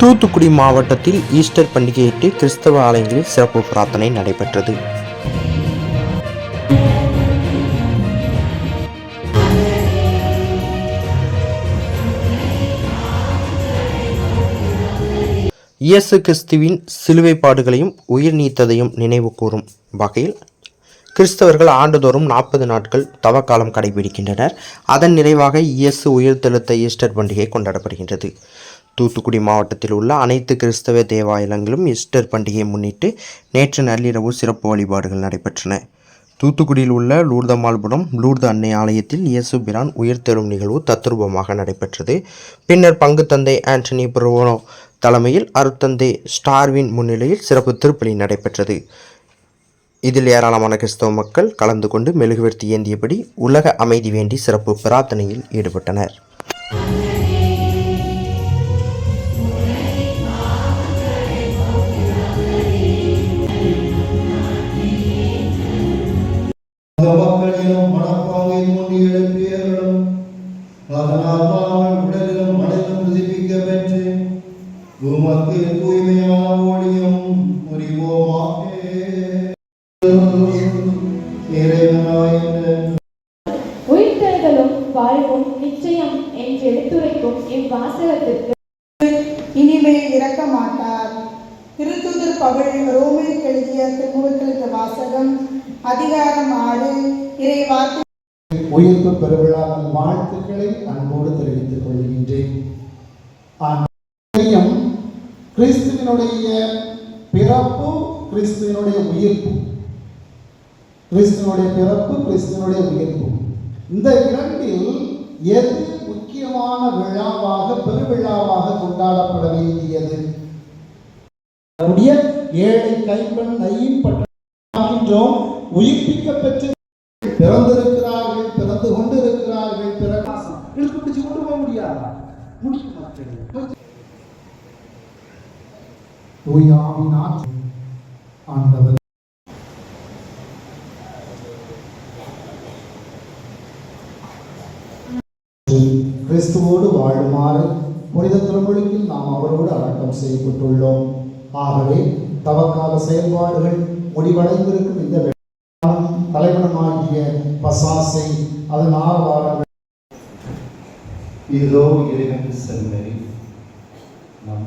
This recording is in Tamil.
தூத்துக்குடி மாவட்டத்தில் ஈஸ்டர் பண்டிகையிட்டு கிறிஸ்தவ ஆலயங்களில் சிறப்பு பிரார்த்தனை நடைபெற்றது. இயேசு கிறிஸ்துவின் சிலுவை பாடுகளையும் உயிர் நீத்ததையும் நினைவு கூறும் வகையில் கிறிஸ்தவர்கள் ஆண்டுதோறும் நாற்பது நாட்கள் தவக்காலம் கடைபிடிக்கின்றனர். அதன் நிறைவாக இயேசு உயிர்த்தெழுத்த ஈஸ்டர் பண்டிகை கொண்டாடப்படுகின்றது. தூத்துக்குடி மாவட்டத்தில் உள்ள அனைத்து கிறிஸ்தவ தேவாலயங்களும் ஈஸ்டர் பண்டிகையை முன்னிட்டு நேற்று நள்ளிரவு சிறப்பு வழிபாடுகள் நடைபெற்றன. தூத்துக்குடியில் உள்ள லூர்தமால்புரம் லூர்து அன்னை ஆலயத்தில் இயேசு பிரான் உயிர்த்தெழும் நிகழ்வு தத்ரூபமாக நடைபெற்றது. பின்னர் பங்கு தந்தை ஆண்டனி புரோனோ தலைமையில் அருத்தந்தை ஸ்டார்வின் முன்னிலையில் சிறப்பு திருப்பலி நடைபெற்றது. இதில் ஏராளமான கிறிஸ்தவ மக்கள் கலந்து கொண்டு மெழுகுவர்த்தி ஏந்தியபடி உலக அமைதி வேண்டி சிறப்பு பிரார்த்தனையில் ஈடுபட்டனர். மக்களிலும் மனப்பாங்கை மூண்டி எழுப்பியர்களும் அதனால் நாங்கள் உடலிலும் மனதிலும் புதுப்பிக்க பெற்று உமக்கு தூய்மையான ஒளியும் புரிவோமாக உயிர்த்தெழுதலும் வாழ்வும் நிச்சயம் என்று எடுத்துரைக்கும் இவ்வாசகத்திற்கு. இனிமேல் இறக்க மாட்டார் திருத்துதர் பவுல் ரோமில் எழுதிய திருமுகத்திற்கு வாசகம் அதிகாரம் ஆறு இறை வார்த்தை உயிர்ப்பு பெருவிழாவின் வாழ்த்துக்களை அன்போடு தெரிவித்துக் கொள்கின்றேன். ஆன்மீகம் கிறிஸ்துவினுடைய பிறப்பு கிறிஸ்துவினுடைய உயிர்ப்பு. கிறிஸ்துவனுடைய பிறப்பு கிறிஸ்துவனுடைய உயிர்ப்பு. இந்த இரண்டில் எது முக்கியமான விழாவாக பெருவிழாவாக கொண்டாடப்பட வேண்டியது? அவருடைய ஏழை கைப்பெண் நையின் பற்றாகின்றோம் உயிர்ப்பிக்க பெற்று பிறந்திருக்கிறார்கள் பிறந்து கொண்டிருக்கிறார்கள் பிரகாசம் இழுத்து பிடிச்சு கொண்டு போக முடியாதா? முடியும் தூயாவின் ஆற்றல் ஆண்டவர். கிறிஸ்துவோடு வாழுமாறு புனித திருமொழியில் நாம் அவரோடு அடக்கம் செய்யப்பட்டுள்ளோம் ஆகவே தவக்கால செயல்பாடுகள் முடிவடைந்திருக்கும் இந்த தலைவனமாகிய பசாசை அதன் ஆரவாரங்கள் இதோ இறைவன் செல்வரி நம்